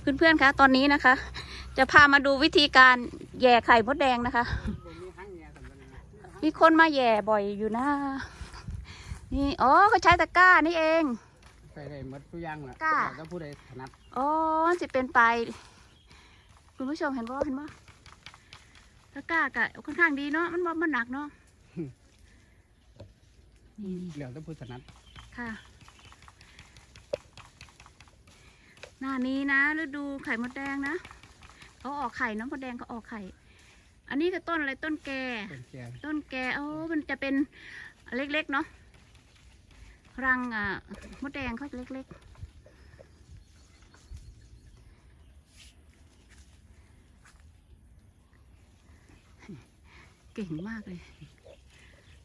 เพื่อนๆคะตอนนี้นะคะ จะพามาดูวิธีการแย่ไข่มดแดงนะคะบ่มีหังแง่สำคัญนะมีคนมาแย่บ่อยอยู่นะนี่อ๋อเขาใช้ตะกร้านี่เองใส่ได้หมดทุกอย่างล่ะกล้าแล้วผู้ใดถนัดอ๋อจะเป็นไป คุณผู้ชมเห็นบ่เห็นบ่ตะกร้ากะค่อนข้างดีเนาะมันบ่มันหนักเนาะนี่เหลือแต่ผู้ถนัดค่ะ หน้านี้นะฤดูไข่มดแดงนะเขาออกไข่น้องมดแดงก็ออกไข่ อันนี้คือต้นอะไรต้นแกเป็นแก่ต้นแกโอ้มันจะเป็นเล็กๆเนาะรังอะมดแดงเขาเล็กๆเก่งมากเลย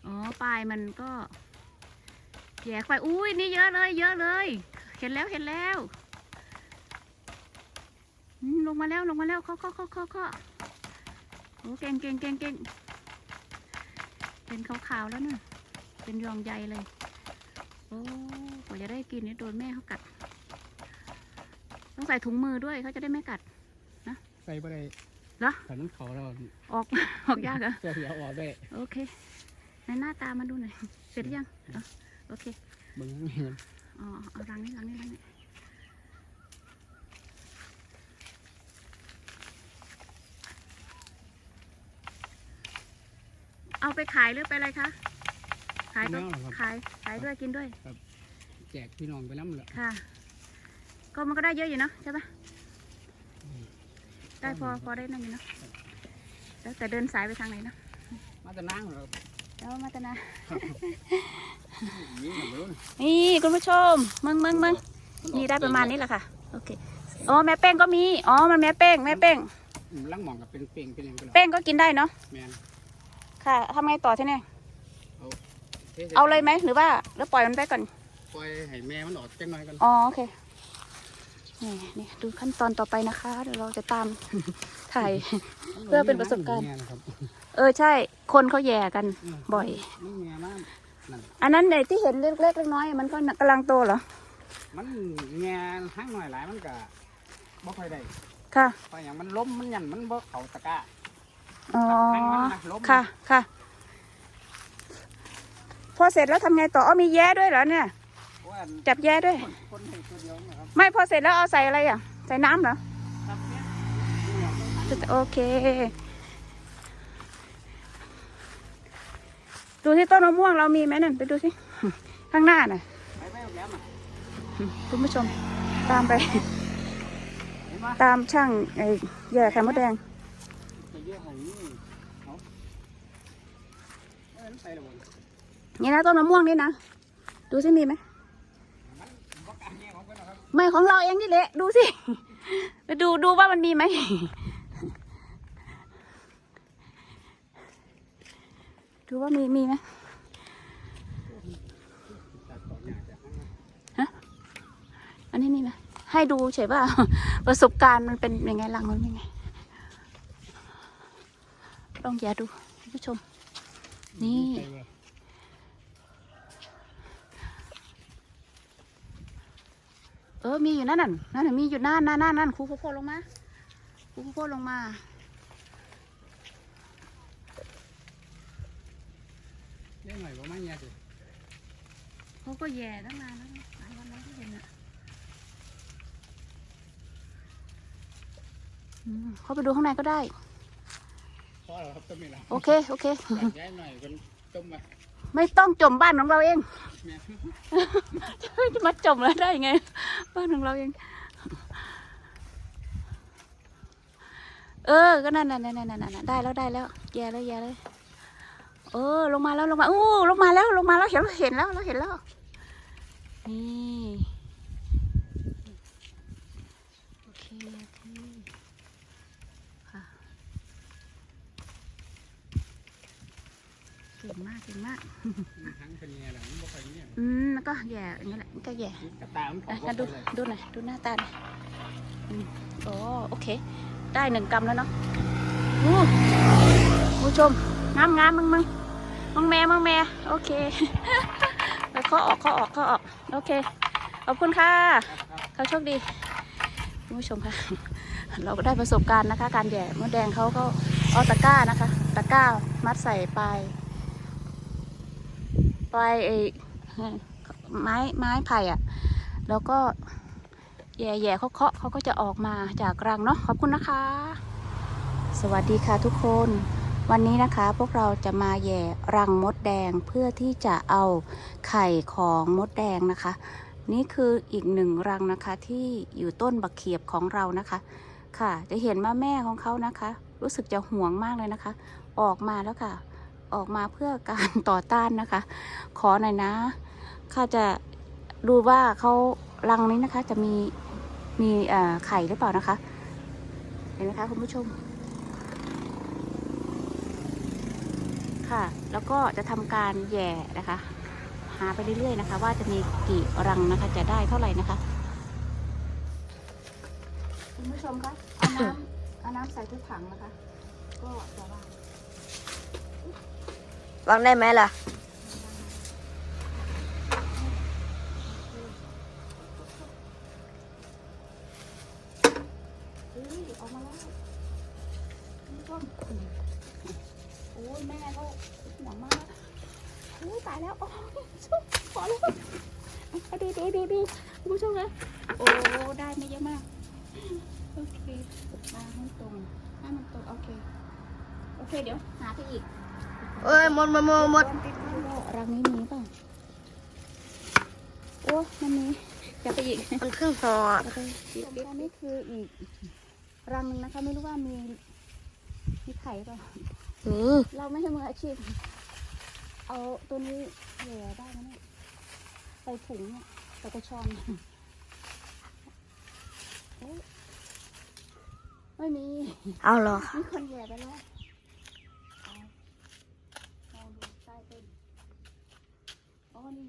อ๋อ ปลายมันก็แยกไป อุ้ยนี่เยอะเลย เยอะเลย เห็นแล้ว เห็นแล้วอืม ลงมาแล้วลงมาแล้วเคาะเคาะเคาะเคาะเคาะโอ้เก่งเก่งเก่งเก่งเป็นขาวๆแล้วเนี่ยเป็นยองใยเลย โอ้กว่าจะได้กินเนี่ยโดนแม่เขากัด ต้องใส่ถุงมือด้วยเขาจะได้ไม่กัดใส่บ่ได้เหรอถ้ามันเขาเราออกออกยากเหรอเสื้อเดียวออกได้โอเคในหน้าตามาดูหน่อยเสร็จหรือยังอ๋อโอเคเบิ่งให้มันอ๋อเอารังนี้รังนี้รังนี้ เอาไปขายหรือไปอะไรคะ ขายก็แนวเหรอครับขาย ขายด้วยกินด้วย แจกพี่น้องไปน้ำละค่ะ ก็มันก็ได้เยอะอยู่เนาะใช่ปะได้พอพอได้นั่นอยู่เนาะแล้วแต่เดินสายไปทางไหนเนาะมาแต่นั่งเราแล้วมาตนา นี่หนูรู้นะนี่คุณผู้ชมมึงมึงมึงนี่ได้ประมาณนี้แหละค่ะ โอเค อ๋อแม่เป้งก็มี อ๋อมันแม่เป้งแม่เป้งอืมลังหมองกับเป็นเป่งเป็นหยังก็แล้วเป้งก็กินได้เนาะ แม่น ค่ะทำไงต่อทีนี้ทใส่เอาเลยไหมหรือว่าแล้วปล่อยมันไปก่อน ปล่อยให้แม่มันออกจังหน่อยกันอ๋อโอเค นี่นี่ดูขั้นตอนต่อไปนะคะ เดี๋ยวเราจะตามถ่ายเพื่อเป็นประสบการณ์แง่นะครับเออใช่ คนเขาแย่กันบ่อยมันแง่มากนั่นอันนั้นในที่เห็นเล็กๆเล็กน้อยๆมันก็กำลังโตเหรอ มันแง่ห้างหน่อยหลายมันก็บ่ค่อยได้ ค่ะเพราะอย่างมันล้มมันหยันมันบ่เข้าตะกร้า อ๋อ ค่ะ ค่ะ พอเสร็จแล้วทำไงต่ออ๋อมีแย้ด้วยเหรอเนี่ย จับแย้ด้วย ไม่พอเสร็จแล้วเอาใส่อะไรอะ ใส่น้ำเหรอ โอเค ดูที่ต้นมะม่วงเรามีไหมนั่นไปดูสิ ข้างหน้าน่ะไปไปเอาแล้วมาคุณผู้ชม ตามไป ตามช่างไอ้แย่ไข่มดแดง นี่เห้ยนะต้นมะม่วงนี่นะ ดูสิมีไหม ไม่ของเราเองนี่แหละ ดูสิ ไปดูดูว่ามันมีไหม ดูว่ามีมีไหมตัดต่อหญ้าจากข้างในอันนี้มีไหมให้ดูเฉยว่าประสบการณ์มันเป็นยังไงหลังมันเป็นยังไง ลองแย่ดูคุณผู้ชม นี่ใส่เบอร์เออ มีอยู่นั่นน่ะนั่นน่ะมีอยู่นั่นนั่นนั่นนั่นครูโพโพลงมาครูโพโพลงมาเลี้ยงหน่อยบ่มาแง่สิเขาก็แย่ตั้งนานแล้วนะหลายวันแล้วที่เห็นอะอืมเข้าไปดูข้างในก็ได้พอ แล้วครับต้นนี่ละโอเค โอเค ย้ายหน่อยคนต้มมาไม่ต้องจมบ้านของเราเอง แม่จะมาจมแล้วได้ไง บ้านของเราเอง เออ ก็นั่นนั่นนั่นนั่นนั่นได้แล้วได้แล้วแย่แล้วแย่เลย เออ ลงมาแล้วลงมาอู้ลงมาแล้วลงมาแล้วเห็นเห็นแล้วเราเห็นแล้วนี่โอเคโอเคค่ะเก่งมากเก่งมากทั้งเป็นแง่แหละมันบ่ค่อยแง่อืมแล้วก็แย่อย่างนั้นแหละมันก็แย่กระตามันอะเข้างั้นดูไปเลยดูหน่อยดูหน้าตาหน่อยอืมโอ้โอเค ได้หนึ่งกรัมแล้วเนาะอู้ผู้ชมงามงามมึงมึงมึงแม่มึงแม่โอเคไปเคาะออกเคาะออกเคาะออกโอเคขอบคุณค่ะครับครับเขาโชคดีคุณผู้ชมคะเราก็ได้ประสบการณ์นะคะ การแหย่มดแดงเขาก็เอาตะกร้านะคะ ตะกร้ามัดใส่ปลายป ลายไอ้ไม้ไม้ไผ่อะแล้วก็แย่แย่เขาเคาะเขาก็จะออกมาจากรังเนาะขอบคุณนะคะ สวัสดีค่ะทุกคน วันนี้นะคะพวกเราจะมาแย่รังมดแดงเพื่อที่จะเอาไข่ของมดแดงนะคะ นี่คืออีกหนึ่งรังนะคะที่อยู่ต้นบักเขียบของเรานะคะ ค่ะ จะเห็นว่าแม่ของเขานะคะ รู้สึกจะห่วงมากเลยนะคะ ออกมาแล้วค่ะ ออกมาเพื่อการต่อต้านนะคะ ขอหน่อยนะข้าจะดูว่าเขารังนี้นะคะ จะมีมีไข่หรือเปล่านะคะ เห็นไหมคะคุณผู้ชม ค่ะ แล้วก็จะทำการแย่นะคะ หาไปเรื่อยๆนะคะ ว่าจะมีกี่รังนะคะ จะได้เท่าไหร่นะคะคุณผู้ชมคะเอาน้ำเอาน้ำใส่ทุกถังนะคะ ก็จะว่า วางได้ไหมล่ะเฮ้ยออกมาแล้วคุณผู้ชมโอ้ยแม่ก็ห่วงมากโอ้ยตายแล้วโอ้ยชุบขอแล้วเอาดูดูดูดูคุณผู้ชมนะโอ้ได้ไม่เยอะมาก โอเคมาให้ตรงให้มันตรง โอเค โอเค เดี๋ยว หาไปอีก เอ้ยหมดหมดหมดหมดรังนี้มีเปล่าโอ้มันมีจะไปอีกมันครึ่งห่อจะไปอีกอันนี้คืออีก รังหนึงนะคะ ไม่รู้ว่ามีมีไข่เปล่าอืมเราไม่ใช่มืออาชีพ เอาตัวนี้เหลือได้ไหมเนี่ยใส่ถุงเนี่ยใส่กระชอนเอ๊ะไม่มี เอาเหรอ มีคนแย่ไปแล้วเอาเอาดูใต้ต้น อ๋อนี่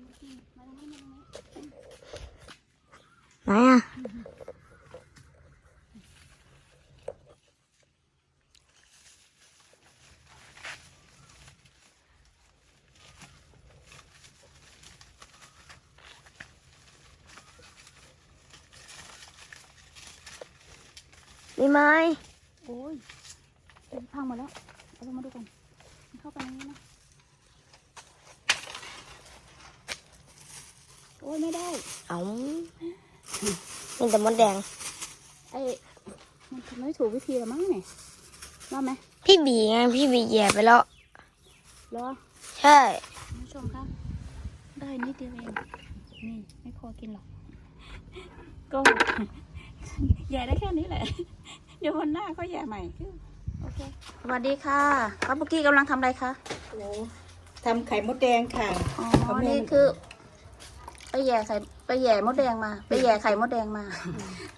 นี่มาตรงนี้มาตรงนี้ไห อะนี่ไหมโอ้ยเป็นพังหมดแล้วเอาลงมาดูกันมันเข้าไปในนี้นะโอ้ยไม่ได้ เอามีแต่มดแดงไอ้มันทำไม่ถูกวิธีหรอมั้งเนี่ยว่าไหมพี่บีไงพี่บีแย่ไปแล้วรอใช่คุณผู้ชมครับ ได้นิดเดียวเองนี่ไม่พอกินหรอก ก็แย่ได้แค่นี้แหละ เดี๋ยววันหน้าก็แย่ใหม่โอเคสวัสดีค่ะป้าปุกกี้กำลังทำอะไรคะโอ้ทำไข่มดแดงค่ะอ๋อเอาแม่นี่คือไป แย่ใส่ไปแย่มดแดงมา ไปแย่ไข่มดแดงมา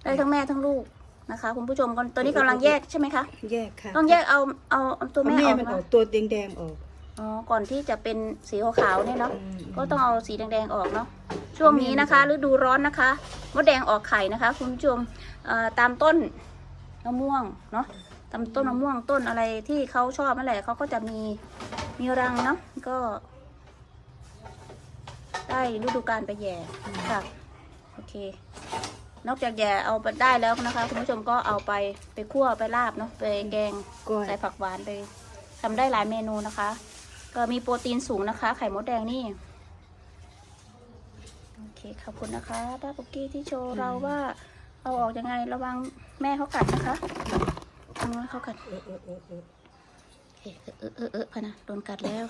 ได้ทั้งแม่ทั้งลูกนะคะ คุณผู้ชมก่อนตัวนี้กำลังแยกใช่ไหมคะ แยกค่ะต้องแยกเอาเอาเอาตัวเอาแม่แม่ออกมันอมาอกตัวแดงๆออก อ๋อก่อนที่จะเป็นสีขาวๆเนี่ยเนาะอืมก็ต้องเอาสีแดงๆออกเนาะช่วงนี้นะคะฤดูร้อนนะคะมดแดงออกไข่นะคะ คุณผู้ชมเอ่อตามต้นมะม่วงเนาะตามต้นมะม่วงต้นอะไรที่เขาชอบนั่นแหละเขาก็จะมีมีรังเนาะก็ ได้ฤดูการไปแย่ค่ะโอเค นอกจากแย่เอาไปได้แล้วนะคะคุณผู้ชมก็เอาไปไปคั่วไปลาบเนาะไปแกงก้อยใส่ผักหวานไปทำได้หลายเมนูนะคะ ก็มีโปรตีนสูงนะคะ ไข่มดแดงนี่โอเคขอบคุณนะคะด้าปุกกี้ที่โชว์เราว่า เอาออกยังไงระวังแม่เขากัดนะคะระวังเขากัด เออเออเออเออโอเคเออเออเออพะนะโดนกัดแล้ว